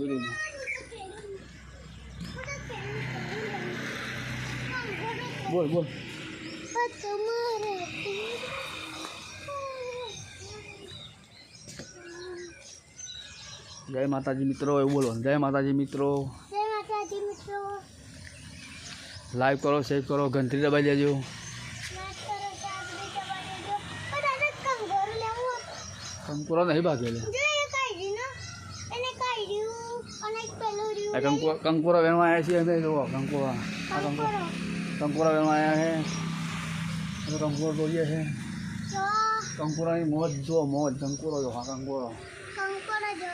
Video બોલ બોલ જય માતાજી મિત્રો એવું બોલો જય માતાજી મિત્રો જય માતાજી મિત્રો લાઈક કરો શેર કરો ઘંટડી દબાઈ દેજો નાચ કરો ચાકરી ચબાડી દો પણ દાદા કંગોરું લેવું કંકુરા નહીં ભાગેલે આ કંકુ કંકુરા વેણવા આવ્યા છીએ અમે જુઓ કંકુરા આ કંકુ કંકોરો કંકુરા વેણવા આવ્યા છે અમે કંકુરો દોરીએ છે જો કંકુરાની મોજ જુઓ મોજ કંકુરો જો હા કંકુરો કંકોરો જો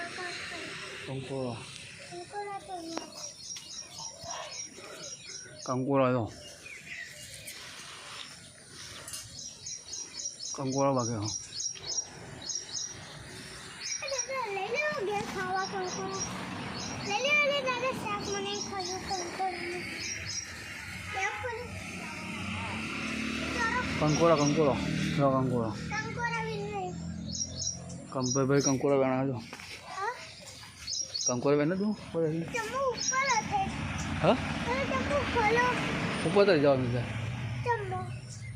કંકુરો કંકોરો તો કંકુરો જો કંકુરો ભાગે હો દાદા લઈ લેવો ઘેર ખાવા કંકોરો કંકોડો કંકોડો. જો કંકુરો કંકોરા ભાઈ, કંકોડા વેણા જો. હા કંકુરા તું હા? ઉપર તરી છે. ચમો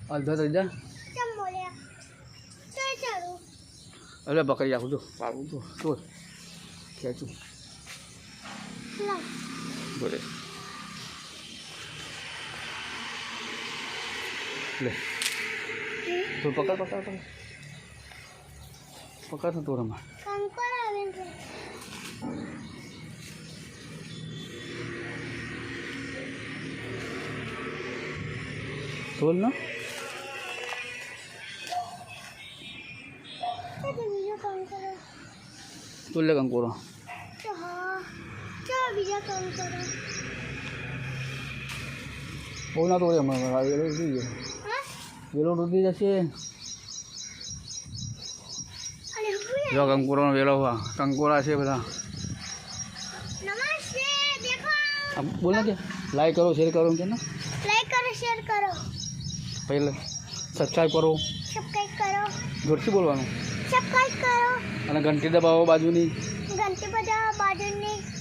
અડધો તરી જા. છું લે તો 플라. 뭐래? 그래. 너 바깥 바깥 바깥. 바깥은 돌아마. 깜깜하면 돼. 돌나? 돌래 간 거라. બહુ ના તોડે હમણાં વેલો ઉડી ગયો વેલો ઉડી જશે. જો કંકોરાનો વેલો કંકોરા છે બધા. બોલો ને કે લાઈક કરો શેર કરો કે ને? લાઈક કરો શેર કરો. પહેલે સબસ્ક્રાઈબ કરો. સબસ્ક્રાઈબ કરો. જોરથી બોલવાનું. સબસ્ક્રાઈબ કરો. અને ઘંટી દબાવો બાજુની. ઘંટી બજાવો બાજુની.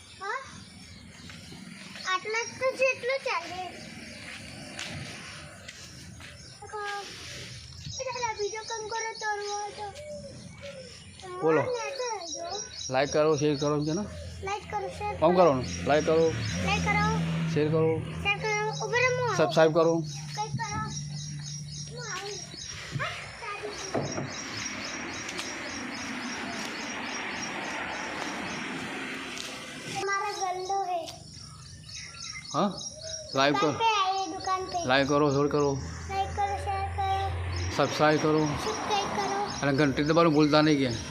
તો જેટલું ચાલે બીજો કંકોડો તોડવો હતો બોલો. લાઈક કરો શેર કરો છે ને? લાઈક કરો શેર કામ કરવાનું? લાઈક કરો. લાઈક કરો. શેર કરો. શેર કરો. ઉપર સબસ્ક્રાઈબ કરો. હા? લાઈવ કરો. લાઈવ કરો શેર કરો. સબસ્ક્રાઈબ કરો. અને ઘંટી દબાવવાનું ભૂલતા નહીં કે.